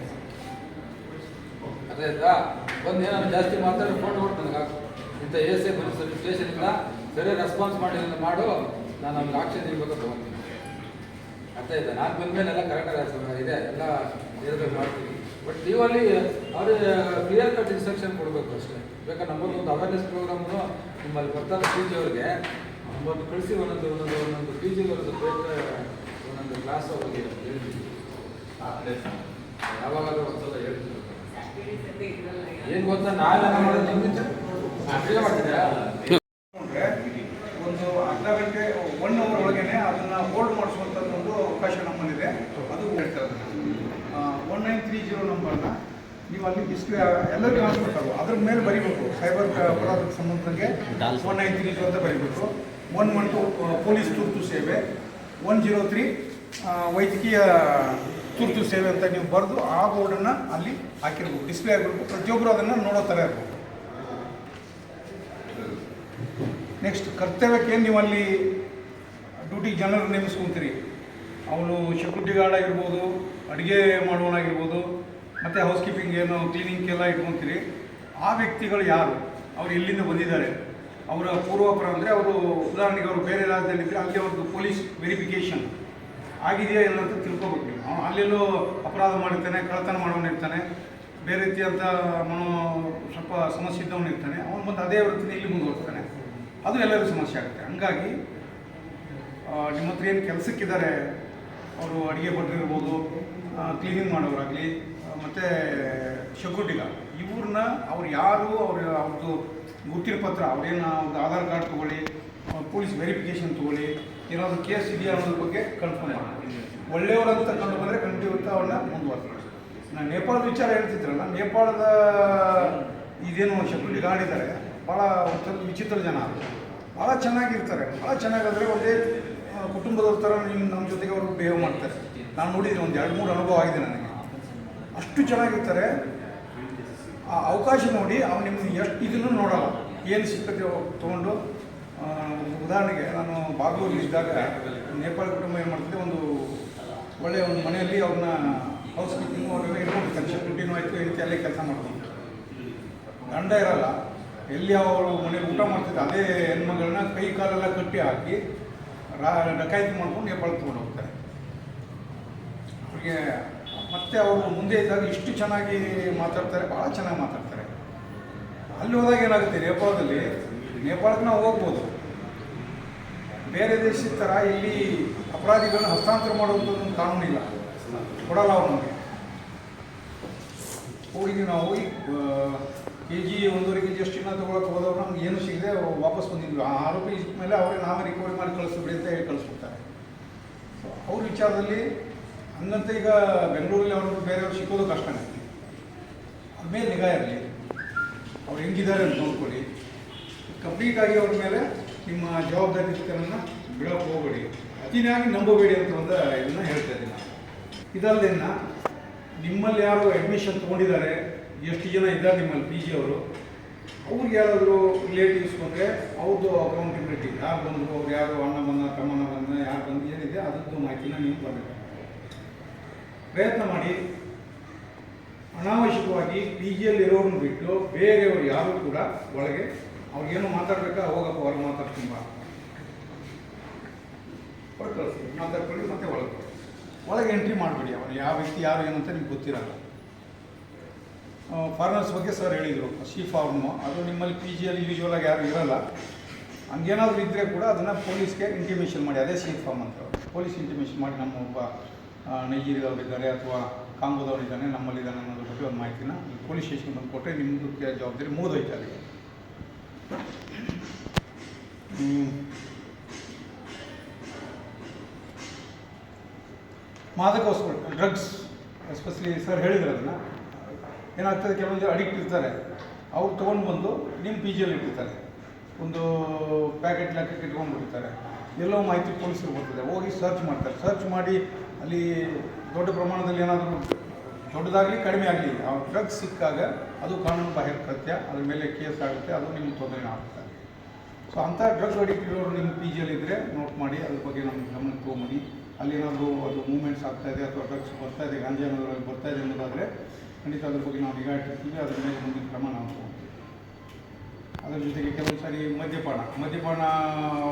ಅದೇ ಆಯ್ತಾ ಬಂದು ಏನಾದ್ರು ಜಾಸ್ತಿ ಮಾತಾಡಿ ಫೋನ್ ಕೊಟ್ಟು ನನಗೆ ಹಾಕು. ಇಂಥ ಎಸ್ ಐ ಬಂದು ಸರಿ ಸ್ಟೇಷನಿಂದ ಸರಿ ರೆಸ್ಪಾನ್ಸ್ ಮಾಡಿ ಮಾಡು, ನಾನು ನಮ್ಗೆ ಆಕ್ಷನ್ ನೀಡಬೇಕು ತೊಗೊತೀನಿ ಅರ್ಥ ಆಯ್ತಾ? ನಾನು ಬಂದ್ಮೇಲೆ ಎಲ್ಲ ಕರೆಕ್ಟಾಗಿ ಇದೆ, ಎಲ್ಲ ಇರಬೇಕು ಮಾಡ್ತೀವಿ ಬಟ್ ನೀವಲ್ಲಿ ಅವ್ರಿಗೆ ಕ್ಲಿಯರ್ ಕಟ್ ಇನ್ಸ್ಟ್ರಕ್ಷನ್ ಕೊಡಬೇಕು ಅಷ್ಟೇ. ಬೇಕಾದ್ರೆ ನಮ್ಮದು ಒಂದು ಅವೇರ್ನೆಸ್ ಪ್ರೋಗ್ರಾಮ್ನು ನಿಮ್ಮಲ್ಲಿ ಬರ್ತಾರೆ ಪಿ ಜಿ ಅವ್ರಿಗೆ. ಒಂದು ಕಳಿಸಿ ಒಂದೊಂದು ಒಂದೊಂದು ಒಂದೊಂದು ಪಿ ಜಿ ಒಂದು ಬೇಕಾದ್ರೆ ಒಂದೊಂದು ಕ್ಲಾಸ್ ಅವ್ರಿಗೆ ಹೇಳ್ತೀವಿ. ಯಾವಾಗಾದ್ರೂ ಒಂದ್ಸಲ ಹೇಳ್ತೀವಿ. ಏನು ಗೊತ್ತಾ ನಾಳೆ ಮಾಡೋದು ನಿಮ್ಮಿಂದ ಅಷ್ಟೇ ಮಾಡ್ತಿದ್ದೀರಾ ಅಂದ್ರೆ ಒಂದು ಅರ್ಧ ಗಂಟೆ ಒನ್ ಅವರ್ ಒಳಗೇನೆ ಅದನ್ನ ಹೋಲ್ಡ್ ಮಾಡಿಸುವಂಥದ್ದು ಒಂದು ಅವಕಾಶ ನಮ್ಮಲ್ಲಿದೆ ಅದು ಹೇಳ್ತಾರೆ ಒನ್ ನೈನ್ ತ್ರೀ ಜೀರೋ ನಂಬರ್ನ ನೀವು ಅಲ್ಲಿ ಡಿಸ್ಪ್ಲೇ ಎಲ್ಲರಿಗೂ ಕಾಣಿಸ್ಬೇಕು ಅದ್ರ ಮೇಲೆ ಬರಿಬೇಕು. ಸೈಬರ್ ಅಪರಾಧಕ್ಕೆ ಸಂಬಂಧಕ್ಕೆ ಒನ್ ನೈನ್ ತ್ರೀ ಅಂತ ಬರಿಬೇಕು. ಒನ್ ಒನ್ ಟು ಪೊಲೀಸ್ ತುರ್ತು ಸೇವೆ. ಒನ್ ಜೀರೋ ತ್ರೀ ವೈದ್ಯಕೀಯ ತುರ್ತು ಸೇವೆ ಅಂತ ನೀವು ಬರೆದು ಆ ಬೋರ್ಡನ್ನು ಅಲ್ಲಿ ಹಾಕಿರ್ಬೇಕು. ಡಿಸ್ಪ್ಲೇ ಆಗಿರ್ಬೇಕು. ಪ್ರತಿಯೊಬ್ಬರು ಅದನ್ನು ನೋಡೋ ಥರ ಇರಬೇಕು. ನೆಕ್ಸ್ಟ್ ಕರ್ತವ್ಯಕ್ಕೆ ನೀವು ಅಲ್ಲಿ ಡ್ಯೂಟಿ ಜನರು ನೇಮಿಸ್ಕೊಂತೀರಿ? ಅವನು ಸೆಕ್ಯೂರಿಟಿ ಗಾರ್ಡ್ ಆಗಿರ್ಬೋದು ಅಡುಗೆ ಮಾಡುವವನಾಗಿರ್ಬೋದು ಮತ್ತು ಹೌಸ್ ಕೀಪಿಂಗ್ ಏನು ಕ್ಲೀನಿಂಗ್ ಎಲ್ಲ ಇಟ್ಕೊತೀರಿ. ಆ ವ್ಯಕ್ತಿಗಳು ಯಾರು? ಅವ್ರು ಎಲ್ಲಿಂದ ಬಂದಿದ್ದಾರೆ? ಅವರ ಪೂರ್ವಾಪರ ಅಂದರೆ ಅವರು ಉದಾಹರಣೆಗೆ ಅವರು ಬೇರೆ ರಾಜ್ಯದಲ್ಲಿದ್ದರೆ ಅಲ್ಲಿ ಅವ್ರದ್ದು ಪೊಲೀಸ್ ವೆರಿಫಿಕೇಷನ್ ಆಗಿದೆಯಾ ಇಲ್ಲ ಅಂತ ತಿಳ್ಕೊಬೇಕು. ಅವ್ನು ಅಲ್ಲೆಲ್ಲೋ ಅಪರಾಧ ಮಾಡಿರ್ತಾನೆ, ಕಳ್ಳತನ ಮಾಡೋನಿರ್ತಾನೆ ಬೇರೆ ರೀತಿಯಂಥ ಮನೋ ಸ್ವಲ್ಪ ಸಮಸ್ಯೆ ಇದ್ದವನು ಇರ್ತಾನೆ, ಅವನು ಬಂದು ಅದೇ ವೃತ್ತಿನ ಇಲ್ಲಿ ಮುಂದುವರ್ತಾನೆ ಅದು ಎಲ್ಲರಿಗೂ ಸಮಸ್ಯೆ ಆಗುತ್ತೆ. ಹಂಗಾಗಿ ನಿಮ್ಮ ಹತ್ರ ಏನು ಕೆಲಸಕ್ಕಿದ್ದಾರೆ? ಅವರು ಅಡುಗೆ ಭಟ್ರು ಇರ್ಬೋದು ಕ್ಲೀನಿಂಗ್ ಮಾಡೋರಾಗಲಿ ಮತ್ತು ಸೆಕ್ಯೂರಿಟಿ ಗಾರ್ಡ್ ಇವ್ರನ್ನ ಅವ್ರು ಯಾರು, ಅವ್ರ ಅವ್ರದ್ದು ಗುರುತಿನ ಪತ್ರ, ಅವ್ರೇನು ಅವ್ರದ್ದು ಆಧಾರ್ ಕಾರ್ಡ್ ತೊಗೊಳ್ಳಿ ಪೊಲೀಸ್ ವೆರಿಫಿಕೇಷನ್ ತೊಗೊಳ್ಳಿ, ಏನಾದರೂ ಕೇಸ್ ಇದೆಯಾ ಅನ್ನೋದ್ರ ಬಗ್ಗೆ ಕನ್ಫರ್ಮ್ ಮಾಡಿ. ಒಳ್ಳೆಯವರಂತ ಕಂಡು ಬಂದರೆ ಖಂಡಿತ ಅವ್ರನ್ನ ಮುಂದುವರ್ಸ್ಕೊಳ್ಳಿ ನಾನು ನೇಪಾಳದ ವಿಚಾರ ಹೇಳ್ತಿದ್ರಲ್ಲ, ನೇಪಾಳದ ಇದೇನು ಸೆಕ್ಯೂರಿಟಿ ಗಾರ್ಡ್ ಇದ್ದಾರೆ ಭಾಳ ಒಂಥರ ವಿಚಿತ್ರ ಜನ ಭಾಳ ಚೆನ್ನಾಗಿರ್ತಾರೆ ಭಾಳ ಚೆನ್ನಾಗಾದರೆ ಒಂದೇ ಕುಟುಂಬದವ್ರ ಥರ ನಿಮ್ಮ ನಮ್ಮ ಜೊತೆಗೆ ಅವರು ಬಿಹೇವ್ ಮಾಡ್ತಾರೆ. ನಾನು ನೋಡಿದ್ದೀನಿ, ಒಂದು ಎರಡು ಮೂರು ಅನುಭವ ಆಗಿದೆ ನನಗೆ. ಅಷ್ಟು ಚೆನ್ನಾಗಿರ್ತಾರೆ. ಆ ಅವಕಾಶ ನೋಡಿ ಅವ್ನು ನಿಮ್ಮ ಎಷ್ಟು ಇದನ್ನು ನೋಡಲ್ಲ. ಏನು ಸಿಕ್ಕತ್ತೆ ತೊಗೊಂಡು ಉದಾಹರಣೆಗೆ ನಾನು ಬಾಗಲೂರಲ್ಲಿ ಇದ್ದಾಗ ನೇಪಾಳ ಕುಟುಂಬ ಏನು ಮಾಡ್ತಿದ್ದೆ, ಒಂದು ಒಳ್ಳೆಯ ಒಂದು ಮನೆಯಲ್ಲಿ ಅವ್ರನ್ನ ಹೌಸ್ ಕೀಪಿಂಗ್ ಅವರೆಲ್ಲ ಇಟ್ಕೊಂಡಿರ್ತಾರೆ ಸೆಕ್ಯೂರಿಟಿನೂ ಆಯಿತು, ಈ ರೀತಿ ಅಲ್ಲೇ ಕೆಲಸ ಮಾಡ್ತಾರೆ ಗಂಡ ಇರಲ್ಲ. ಎಲ್ಲಿ ಅವರು ಮನೇಲಿ ಊಟ ಮಾಡ್ತಿದ್ದೆ, ಅದೇ ಹೆಣ್ಮಗಳನ್ನ ಕೈ ಕಾಲೆಲ್ಲ ಕಟ್ಟಿ ಹಾಕಿ ರಾ, ಡಕಾಯಿತಿ ಮಾಡ್ಕೊಂಡು ನೇಪಾಳಕ್ಕೆ ತೊಗೊಂಡು ಹೋಗ್ತಾರೆ. ಅವ್ರಿಗೆ ಮತ್ತೆ ಅವರು ಮುಂದೆ ಇದ್ದಾಗ ಇಷ್ಟು ಚೆನ್ನಾಗಿ ಮಾತಾಡ್ತಾರೆ ಭಾಳ ಚೆನ್ನಾಗಿ ಮಾತಾಡ್ತಾರೆ. ಅಲ್ಲಿ ಹೋದಾಗ ಏನಾಗುತ್ತೆ, ನೇಪಾಳದಲ್ಲಿ ನೇಪಾಳಕ್ಕೆ ನಾವು ಹೋಗ್ಬೋದು. ಬೇರೆ ದೇಶದ ಥರ ಇಲ್ಲಿ ಅಪರಾಧಿಗಳನ್ನ ಹಸ್ತಾಂತರ ಮಾಡುವಂಥದ್ದು ಕಾನೂನಿಲ್ಲ ಕೊಡಲ್ಲ ಅವ್ರು ನಮಗೆ. ಹೋಗಿದ್ವಿ ನಾವು ಹೋಗಿ ಕೆ ಜಿ ಒಂದೂವರೆ ಕೆ ಜಿ ಅಷ್ಟು ಚಿನ್ನ ತೊಗೊಳಕ್ಕೆ ಹೋದವ್ರು ನಮ್ಗೆ ಏನು ಸಿಗದೆ ವಾಪಸ್ ಬಂದಿದ್ವಿ ಆ ಆರೋಪಿ ಮೇಲೆ ಅವರೇ ನಾವೇ ರಿಕವರಿ ಮಾಡಿ ಕಳಿಸ್ಬಿಡಿ ಅಂತ ಹೇಳಿ ಕಳಿಸ್ಬಿಡ್ತಾರೆ. ಅವ್ರ ವಿಚಾರದಲ್ಲಿ ಹಂಗಂತ ಈಗ ಬೆಂಗಳೂರಲ್ಲಿ ಅವ್ರಿಗೆ ಬೇರೆಯವ್ರು ಸಿಕ್ಕೋದು ಕಷ್ಟನೇ. ಅದ್ಮೇಲೆ ನಿಗಾ ಇರಲಿ. ಅವ್ರು ಹೆಂಗಿದ್ದಾರೆ ಅಂತ ನೋಡ್ಕೊಳ್ಳಿ. ಕಂಪ್ಲೀಟಾಗಿ ಅವ್ರ ಮೇಲೆ ನಿಮ್ಮ ಜವಾಬ್ದಾರಿತನನ್ನು ಬಿಡೋಕೆ ಹೋಗಬೇಡಿ. ಅತಿನಾಗಿ ನಂಬಬೇಡಿ ಅಂತ ಒಂದು ಇದನ್ನ ಹೇಳ್ತಾ ಇದ್ದೀನಿ. ಇದಲ್ಲದೆ ನಿಮ್ಮಲ್ಲಿ ಯಾರು ಅಡ್ಮಿಷನ್ ತೊಗೊಂಡಿದ್ದಾರೆ, ಎಷ್ಟು ಜನ ಇದ್ದಾರೆ ನಿಮ್ಮಲ್ಲಿ ಪಿ ಜಿ ಅವರು, ಅವ್ರಿಗೆ ಯಾರಾದರೂ ರಿಲೇಟಿವ್ಸ್ ಬಂದರೆ ಅವ್ರದ್ದು ಅಕೌಂಟಬಿಲಿಟಿ ಯಾರು ಬಂದರು, ಅವ್ರು ಯಾರು ಅಣ್ಣ ಬಂದ ತಮ್ಮನ ಬಂದ ಯಾರು ಬಂದು ಏನಿದೆ, ಅದರದ್ದು ಮಾಹಿತಿನ ನೀವು ಬರಬೇಕು ಪ್ರಯತ್ನ ಮಾಡಿ ಅನಾವಶ್ಯಕವಾಗಿ ಪಿ ಜಿಯಲ್ಲಿ ಇರೋರನ್ನ ಬಿಟ್ಟು ಬೇರೆಯವರು ಯಾರು ಕೂಡ ಒಳಗೆ ಅವ್ರಿಗೇನು ಮಾತಾಡ್ಬೇಕಾ? ಹೋಗಪ್ಪ, ಹೊರಗೆ ಮಾತಾಡ್ಕೊಂಬ ಹೊರಗೆ ಕಳಿಸ್ತೀವಿ ಮಾತಾಡ್ಕೊಳ್ಳಿ, ಮತ್ತೆ ಒಳಗೆ. ಒಳಗೆ ಎಂಟ್ರಿ ಮಾಡಬೇಡಿ ಅವನು ಯಾವ ವ್ಯಕ್ತಿ, ಯಾರು ಏನಂತ ನಿಮ್ಗೆ ಗೊತ್ತಿರಲ್ಲ. ಫಾರ್ಮರ್ಸ್ ಬಗ್ಗೆ ಸರ್ ಹೇಳಿದರು ಸಿ ಫಾರ್ಮು ಅದು ನಿಮ್ಮಲ್ಲಿ ಪಿ ಜಿಯಲ್ಲಿ ಯೂಶ್ವಲಾಗಿ ಯಾರು ಇರಲ್ಲ. ಹಂಗೇನಾದರೂ ಇದ್ದರೆ ಕೂಡ ಅದನ್ನು ಪೊಲೀಸ್ಗೆ ಇಂಟಿಮೇಷನ್ ಮಾಡಿ. ಅದೇ ಸಿ ಫಾರ್ಮ್ ಅಂತ ಪೊಲೀಸ್ ಇಂಟಿಮೇಷನ್ ಮಾಡಿ ನಮ್ಮ ಒಬ್ಬ ನೈಜೀರಿಯಾದವರಿದ್ದಾರೆ ಅಥವಾ ಕಾಂಗೋದವರಿದ್ದಾನೆ ನಮ್ಮಲ್ಲಿದ್ದಾನೆ ಅನ್ನೋದ್ರ ಬಗ್ಗೆ ಒಂದು ಮಾಹಿತಿನ ಪೊಲೀಸ್ ಸ್ಟೇಷನ್ ಬಂದು ಕೊಟ್ಟರೆ ನಿಮ್ಮದು ಜವಾಬ್ದಾರಿ ಮುಗಿದೋಯ್ತು ಅಲ್ಲಿಗೆ ಮಾದಕ ವಸ್ತುಗಳು ಡ್ರಗ್ಸ್ ಎಸ್ಪೆಷಲಿ ಸರ್ ಹೇಳಿದ್ರು ಅದನ್ನು ಏನಾಗ್ತದೆ, ಕೆಲವೊಂದು ಅಡಿಕ್ಟ್ ಇರ್ತಾರೆ, ಅವ್ರು ತೊಗೊಂಡು ಬಂದು ನಿಮ್ಮ ಪಿ ಜಿಯಲ್ಲಿ ಇಟ್ಟಿರ್ತಾರೆ, ಒಂದು ಪ್ಯಾಕೆಟ್ ಲೆಕ್ಕಕ್ಕೆ ಇಟ್ಕೊಂಡ್ಬಿಟ್ಟಿರ್ತಾರೆ. ಎಲ್ಲೋ ಮಾಹಿತಿ ಪೊಲೀಸರು ಬರ್ತದೆ ಹೋಗಿ ಸರ್ಚ್ ಮಾಡ್ತಾರೆ. ಸರ್ಚ್ ಮಾಡಿ ಅಲ್ಲಿ ದೊಡ್ಡ ಪ್ರಮಾಣದಲ್ಲಿ ಏನಾದರೂ ದೊಡ್ಡದಾಗಲಿ ಕಡಿಮೆ ಆಗಲಿ, ಆ ಡ್ರಗ್ಸ್ ಸಿಕ್ಕಾಗ ಅದು ಕಾನೂನು ಬಾಹಿರ ಕೃತ್ಯ, ಅದ್ರ ಮೇಲೆ ಕೇಸ್ ಆಗುತ್ತೆ, ಅದು ನಿಮ್ಗೆ ತೊಂದರೆ ಆಗುತ್ತೆ ಸೊ ಅಂಥ ಡ್ರಗ್ ಅಡಿಕ್ಟ್ ಇರೋರು ನಿಮ್ಮ ಪಿ ಜಿಯಲ್ಲಿ ಇದ್ದರೆ ನೋಟ್ ಮಾಡಿ, ಅದ್ರ ಬಗ್ಗೆ ನಮ್ಮ ಗಮನಕ್ಕೆ ಅಲ್ಲಿ ಏನಾದರೂ ಅದು ಮೂವ್ಮೆಂಟ್ಸ್ ಆಗ್ತಾ ಇದೆ ಅಥವಾ ಡ್ರಗ್ಸ್ ಬರ್ತಾ ಇದೆ ಗಾಂಜಾ ಬರ್ತಾ ಇದೆ ಅನ್ನೋದಾದರೆ ಖಂಡಿತ ಅದ್ರ ಬಗ್ಗೆ ನಾವು ನಿಗಾ ಇಟ್ಟಿರ್ತೀವಿ, ಅದ್ರ ಮೇಲೆ ಮುಂದಿನ ಕ್ರಮ ನಾವು ಅದ್ರ ಜೊತೆಗೆ ಕೆಲವೊಂದು ಸಾರಿ ಮದ್ಯಪಾನ ಮದ್ಯಪಾನ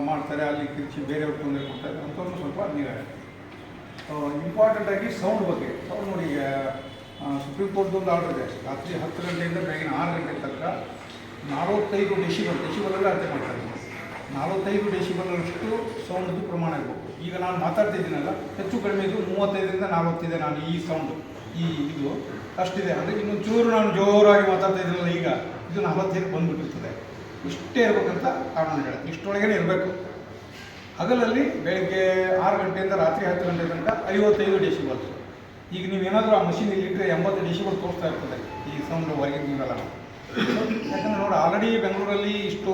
ಮಾಡ್ತಾರೆ, ಅಲ್ಲಿ ತಿರುಚಿ ಬೇರೆಯವ್ರಿಗೆ ತೊಂದರೆ ಕೊಡ್ತಾರೆ ಅಂಥವ್ರನ್ನ ಸ್ವಲ್ಪ ನಿಗಾ ಇಡಿ. ಇಂಪಾರ್ಟೆಂಟ್ ಆಗಿ ಸೌಂಡ್ ಬಗ್ಗೆ. ಸೌಂಡ್ ನೋಡಿ ಸುಪ್ರೀಂ ಕೋರ್ಟ್ದು ಒಂದು ಆರ್ಡರ್ ಇದೆ. ರಾತ್ರಿ ಹತ್ತು ಗಂಟೆಯಿಂದ ಬೆಳಗಿನ ಆರು ಗಂಟೆ ತನಕ ನಲವತ್ತೈದು ಡೆಸಿಬಲ್ ಡೆಸಿಬಲಲ್ಲಿ ಅಳತೆ ಮಾಡ್ತಾರೆ ನಲವತ್ತೈದು ಡೆಸಿಬಲಷ್ಟು ಸೌಂಡ್ದು ಪ್ರಮಾಣ ಇರಬೇಕು. ಈಗ ನಾನು ಮಾತಾಡ್ತಿದ್ದೀನಲ್ಲ ಹೆಚ್ಚು ಕಡಿಮೆ ಇದು ಮೂವತ್ತೈದರಿಂದ ನಲವತ್ತಿದೆ ನಾನು ಈ ಸೌಂಡ್ ಈ ಇದು. ಅಷ್ಟಿದೆ. ಅಂದರೆ ಇನ್ನೊಂದು ಚೂರು ನಾನು ಜೋರಾಗಿ ಮಾತಾಡ್ತಾ ಇದ್ದೀನಲ್ಲ ಈಗ, ಇದು ನಲವತ್ತೈದು ಬಂದುಬಿಟ್ಟಿರ್ತದೆ. ಇಷ್ಟೇ ಇರಬೇಕಂತ ಕಾರಣ ಹೇಳುತ್ತೆ ಇಷ್ಟೊಳಗೇ ಇರಬೇಕು. ಹಗಲಲ್ಲಿ ಬೆಳಗ್ಗೆ ಆರು ಗಂಟೆಯಿಂದ ರಾತ್ರಿ ಹತ್ತು ಗಂಟೆ ತನಕ ಐವತ್ತೈದು ಡೆಸಿಬಲ್ಸ್ ಈಗ ನೀವು ಏನಾದರೂ ಆ ಮಷೀನ್ ಇಲ್ಲಿಟ್ಟರೆ ಎಂಬತ್ತು ಡಿಸಿಬಲ್ ತೋರಿಸ್ತಾ ಇರ್ತದೆ. ಈ ಸೌಂಡ್ ಹೊರಗಿಂದಲ್ಲ ಯಾಕಂದರೆ ನೋಡಿ ಆಲ್ರೆಡಿ ಬೆಂಗಳೂರಲ್ಲಿ ಇಷ್ಟು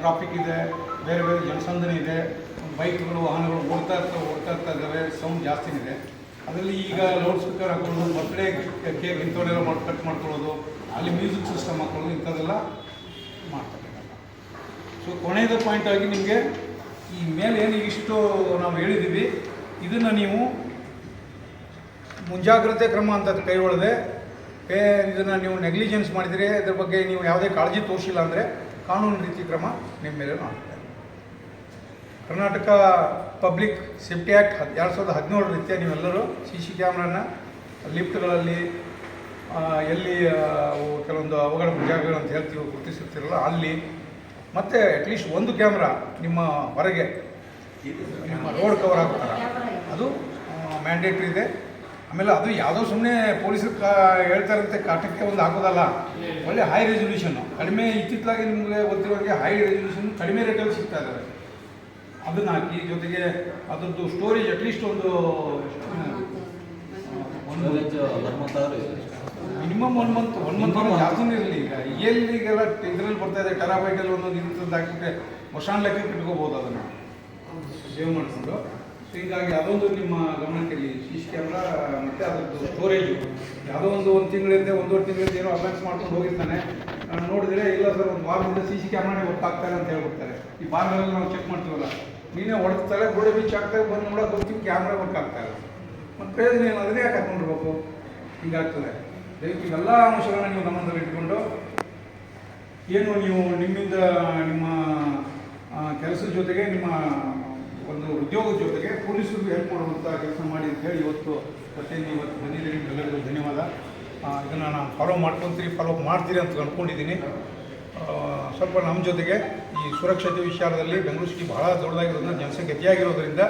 ಟ್ರಾಫಿಕ್ ಇದೆ, ಬೇರೆ ಬೇರೆ ಜನಸಂದಣಿ ಇದೆ, ಬೈಕ್ಗಳು, ವಾಹನಗಳು ಓಡ್ತಾ ಇರ್ತವೆ ಓಡ್ತಾ ಇರ್ತಾ ಇದ್ದಾವೆ ಸೌಂಡ್ ಜಾಸ್ತಿನಿದೆ ಅದರಲ್ಲಿ ಈಗ ಲೌಡ್ ಸ್ಪೀಕರ್ ಹಾಕೊಳ್ಳೋದು ಬರ್ತ್ಡೇ ಕೇಕ್ ಇಂಥವನ್ನೆಲ್ಲ ಮಾಡಿ ಕಟ್ ಮಾಡ್ಕೊಳ್ಳೋದು, ಅಲ್ಲಿ ಮ್ಯೂಸಿಕ್ ಸಿಸ್ಟಮ್ ಹಾಕೊಳ್ಳೋದು ಇಂಥದ್ದೆಲ್ಲ ಮಾಡ್ತಾರೆ. ಸೊ ಕೊನೆಯದು ಪಾಯಿಂಟ್ ಆಗಿ ನಿಮಗೆ ಈ ಮೇಲೆ ಏನು ಇಷ್ಟು ನಾವು ಹೇಳಿದ್ದೀವಿ, ಇದನ್ನು ನೀವು ಮುಂಜಾಗ್ರತೆ ಕ್ರಮ ಅಂತ ಕೈಗೊಳ್ಳದೆ ಪೇ ಇದನ್ನು ನೀವು ನೆಗ್ಲಿಜೆನ್ಸ್ ಮಾಡಿದರೆ ಇದ್ರ ಬಗ್ಗೆ ನೀವು ಯಾವುದೇ ಕಾಳಜಿ ತೋರಿಸಿಲ್ಲ ಅಂದರೆ ಕಾನೂನು ರೀತಿ ಕ್ರಮ ನಿಮ್ಮ ಮೇಲೆ ಮಾಡ್ತಾರೆ. ಕರ್ನಾಟಕ ಪಬ್ಲಿಕ್ ಸೇಫ್ಟಿ ಆ್ಯಕ್ಟ್ ಹದ್, ಎರಡು ಸಾವಿರದ ಹದಿನೇಳು ರೀತಿಯ ನೀವೆಲ್ಲರೂ ಸಿ ಸಿ ಕ್ಯಾಮ್ರಾನ ಲಿಫ್ಟ್ಗಳಲ್ಲಿ ಎಲ್ಲಿ ಕೆಲವೊಂದು ಅವಘಡ ಜಾಗಗಳು ಅಂತ ಹೇಳ್ತೀವಿ ಗುರುತಿಸಿರ್ತೀರಲ್ಲ, ಅಲ್ಲಿ ಮತ್ತು ಅಟ್ಲೀಸ್ಟ್ ಒಂದು ಕ್ಯಾಮ್ರಾ ನಿಮ್ಮ ಹೊರಗೆ, ನಿಮ್ಮ ರೋಡ್ ಕವರ್ ಆಗ್ತಾರೆ ಅದು ಮ್ಯಾಂಡೇಟ್ರಿ ಇದೆ. ಆಮೇಲೆ ಅದು ಯಾವುದೋ ಸುಮ್ಮನೆ ಪೊಲೀಸರು ಕಾ, ಹೇಳ್ತಾರಂತೆ, ಕಾಟಕ್ಕೆ ಒಂದು ಹಾಕೋದಲ್ಲ. ಒಳ್ಳೆ ಹೈ ರೆಸೊಲ್ಯೂಷನ್ನು ಕಡಿಮೆ ಇತ್ತಿತ್ತಲಾಗಿ ನಿಮಗೆ ಗೊತ್ತಿರೋರಿಗೆ ಹೈ ರೆಸೊಲ್ಯೂಷನ್ ಕಡಿಮೆ ರೇಟಲ್ಲಿ ಸಿಗ್ತಾ ಇದ್ದಾರೆ ಅದನ್ನು ಹಾಕಿ, ಜೊತೆಗೆ ಅದರದ್ದು ಸ್ಟೋರೇಜ್ ಅಟ್ಲೀಸ್ಟ್ ಒಂದು ಒಂದು minimum one month one month ಜಾಸ್ತಿನೇ ಇರಲಿ ಈಗ ಎಲ್ಲಿಗೆಲ್ಲ ಇದರಲ್ಲಿ ಬರ್ತಾ ಇದೆ ಟೆರಾಬೈಟಲ್ಲಿ ಒಂದೊಂದು ಇಂಥದ್ದು ಹಾಕಿಬಿಟ್ರೆ ವರ್ಷಾನ ಲೆಕ್ಕಕ್ಕೆ ಇಟ್ಕೋಬೋದು ಅದನ್ನು. ಸೇವ್ ಮಾಡಿಕೊಂಡು. ಸೊ ಹೀಗಾಗಿ ಅದೊಂದು ನಿಮ್ಮ ಗಮನಕ್ಕೆ ಶೀಶ್ ಸಿ ಸಿ ಕ್ಯಾಮ್ರಾ ಮತ್ತು ಅದರದ್ದು ಸ್ಟೋರೇಜು ಯಾವುದೋ ಒಂದು ಒಂದು ತಿಂಗಳಿಂದ ಒಂದೂವರೆ ತಿಂಗಳಿಂದ ಏನೋ ಅಡ್ವಾನ್ಸ್ ಮಾಡ್ಕೊಂಡು ಹೋಗಿರ್ತಾನೆ. ನಾನು ನೋಡಿದ್ರೆ ಇಲ್ಲ ಸರ್ ಒಂದು ವಾರದಿಂದ ಸಿ ಸಿ ಕ್ಯಾಮ್ರಾನೇ ವರ್ಕ್ ಆಗ್ತಾರೆ ಅಂತ ಹೇಳ್ಬಿಡ್ತಾರೆ. ಈ ಬಾರ್ಗಳಲ್ಲಿ ನಾವು ಚೆಕ್ ಮಾಡ್ತೀವಲ್ಲ. ನೀನೇ ಹೊಡೆಸ್ತಾರೆ ಗೋಡೆ ಬೀಚ್ ಹಾಕ್ತಾರೆ ಬಂದು ನೋಡೋಕೆ ಹೋಗ್ತೀವಿ ಕ್ಯಾಮ್ರಾ ವರ್ಕ್ ಆಗ್ತಾ ಇಲ್ಲ. ಮತ್ತು ಪ್ರಯೋಜನ ಏನಾದರೆ ಅದನ್ನೇ ಯಾಕೆ ಹಾಕೊಂಡಿರ್ಬೇಕು ಹೀಗಾಗ್ತದೆ. ದಯವಿಟ್ಟು ಇವೆಲ್ಲ ಅಂಶಗಳನ್ನ ನೀವು ಗಮನದಲ್ಲಿಟ್ಟುಕೊಂಡು ಏನು ನೀವು ನಿಮ್ಮಿಂದ ನಿಮ್ಮ ಕೆಲಸದ ಜೊತೆಗೆ ನಿಮ್ಮ ಒಂದು ಉದ್ಯೋಗದ ಜೊತೆಗೆ ಪೊಲೀಸರು ಹೆಲ್ಪ್ ಮಾಡುವಂಥ ಕೆಲಸ ಮಾಡಿ ಅಂತ ಹೇಳಿ ಇವತ್ತು ಪ್ರತಿಯೊಂದು ಇವತ್ತು ಬಂದಿದ್ದೀರಿ. ನಿಮ್ಗೆಲ್ಲರಿಗೂ ಧನ್ಯವಾದ. ಇದನ್ನು ನಾನು ಫಾಲೋ ಮಾಡ್ಕೊತೀರಿ ಫಾಲೋ ಮಾಡ್ತೀರಿ ಅಂತ ಅಂದ್ಕೊಂಡಿದ್ದೀನಿ ಸ್ವಲ್ಪ ನಮ್ಮ ಜೊತೆಗೆ ಈ ಸುರಕ್ಷತೆ ವಿಚಾರದಲ್ಲಿ ಬೆಂಗಳೂರು ಸಿಟಿ ಬಹಳ ದೊಡ್ಡದಾಗಿರೋದ್ರಿಂದ ಜನಸಂಖ್ಯೆ ಅತಿಯಾಗಿರೋದ್ರಿಂದ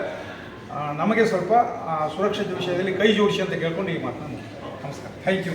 ನಮಗೆ ಸ್ವಲ್ಪ ಸುರಕ್ಷತೆ ವಿಷಯದಲ್ಲಿ ಕೈ ಜೋಡಿಸಿ ಅಂತ ಕೇಳ್ಕೊಂಡು ಈ ಮಾತನ್ನು Thank you.